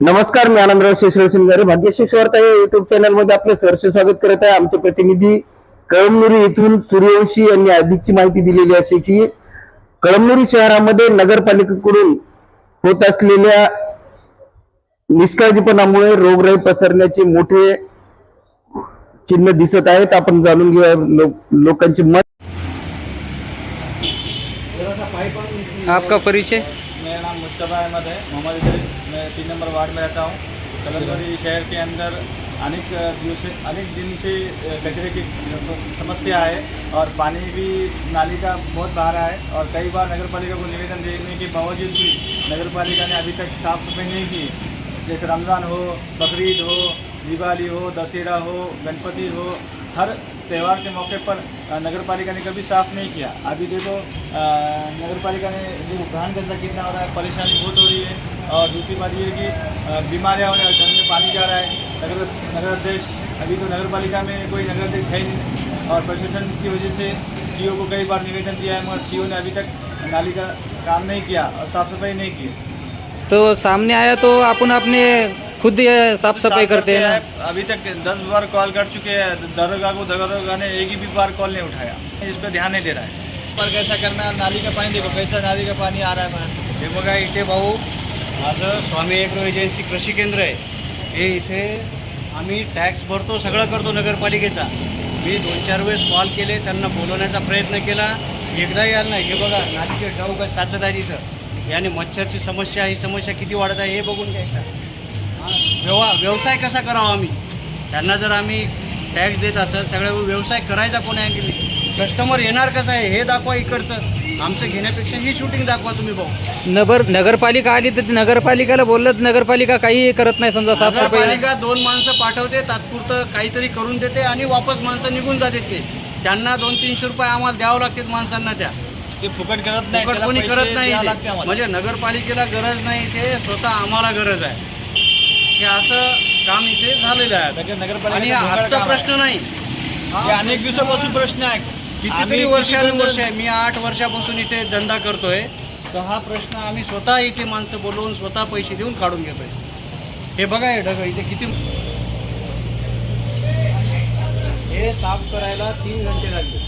नमस्कार मी आनंदराव शेषराव शिंगारे भाग्यशेष वार्ता या युट्यूब चॅनलमध्ये आपलं सहर्ष स्वागत करत आहे. आमचे प्रतिनिधी कळमनुरी येथून सूर्यवंशी यांनी अधिकची माहिती दिलेली अशी की कळमनुरी शहरामध्ये नगरपालिकेकडून होत असलेल्या निष्काळजीपणामुळे रोगराई पसरण्याचे मोठे चिन्ह दिसत आहेत. आपण जाणून घेऊया लोक- लोकांचे मत. आपका परिचय? मेरा नाम मुश्तफा अहमद है। मोहम्मद मैं तीन नंबर वार्ड में रहता हूँ। कलरगढ़ी शहर के अंदर अनेक दिवस से, अनेक दिन से कचरे की समस्या है और पानी भी नाली का बहुत बाहर है और कई बार नगर पालिका को निवेदन देने के बावजूद भी नगर पालिका ने अभी तक साफ़ सफ़ाई नहीं की। जैसे रमज़ान हो, बकरीद हो दिवाली हो, दशहरा हो, गणपति हो, हर त्यौहार के मौके पर नगर पालिका ने कभी साफ़ नहीं किया। अभी देखो नगर पालिका ने जो घान कचरा कितना हो रहा है, परेशानी बहुत हो रही है और दूसरी बात ये है कि बीमारियाँ हो रही है, घर में पानी जा रहा है, नगर नगर अध्यक्ष अभी तो नगर पालिका में कोई नगर अध्यक्ष है ही नहीं और प्रशासन की वजह से सीओ को कई बार निवेदन दिया है, मगर सीओ ने अभी तक नाली का काम नहीं किया और साफ़ सफ़ाई नहीं की। तो सामने आया तो अपन अपने खुद ये साफ सफाई साफ करते हैं अभी तक दस बार कॉल कर चुके हैं दरोगा को दरोगा ने एक ही भी बार कॉल नहीं उठाया। इस पर ध्यान नहीं दे रहा है। पर कैसा करना है? नाली का पानी देखो कैसा नाली का पानी आ रहा है बाहर? हे बघा इथे भाऊ माझं स्वामी एग्रो एजन्सी कृषी केंद्र आहे. हे इथे आम्ही टॅक्स भरतो सगळं करतो नगरपालिकेचा. मी दोन चार वेळेस कॉल केले त्यांना बोलवण्याचा प्रयत्न केला. एकदा यायला नाही. हे बघा नालीचे डाऊ काय साचत आहे इथं. याने मच्छरची समस्या ही समस्या किती वाढत आहे हे बघून घ्यायचं. व्यवहा व्यवसाय कसा करावा आम्ही? त्यांना जर आम्ही टॅक्स देत असेल सगळ्या व्यवसाय करायचा कोण आहे की कस्टमर येणार कसं आहे? हे दाखवा इकडचं. आमचं घेण्यापेक्षा ही शूटिंग दाखवा तुम्ही भाऊ. नगर नगरपालिका आली तर नगरपालिकेला बोललं तर नगरपालिका काही करत नाही समजा नगरपालिका दोन माणसं पाठवते तात्पुरतं काहीतरी करून देते आणि वापस माणसं निघून जाते ते. त्यांना दोन तीनशे रुपये आम्हाला द्यावं लागतात माणसांना त्या. ते फुकट करत नाही कोणी करत नाही. म्हणजे नगरपालिकेला गरज नाही ते स्वतः आम्हाला गरज आहे. हे असं काम इथे झालेलं आहे. आणि नगरपालिकेचं आजचा प्रश्न नाही. हे अनेक दिवसापासून प्रश्न आहे. कितीतरी आम्ही वर्षानुवर्ष आहे मी आठ वर्षापासून इथे धंदा करतोय. तर हा प्रश्न आम्ही स्वतः इथे माणसं बोलवून स्वतः पैसे देऊन काढून घेतोय. हे बघा हे ढग इथे किती हे साफ करायला तीन घंटे लागले.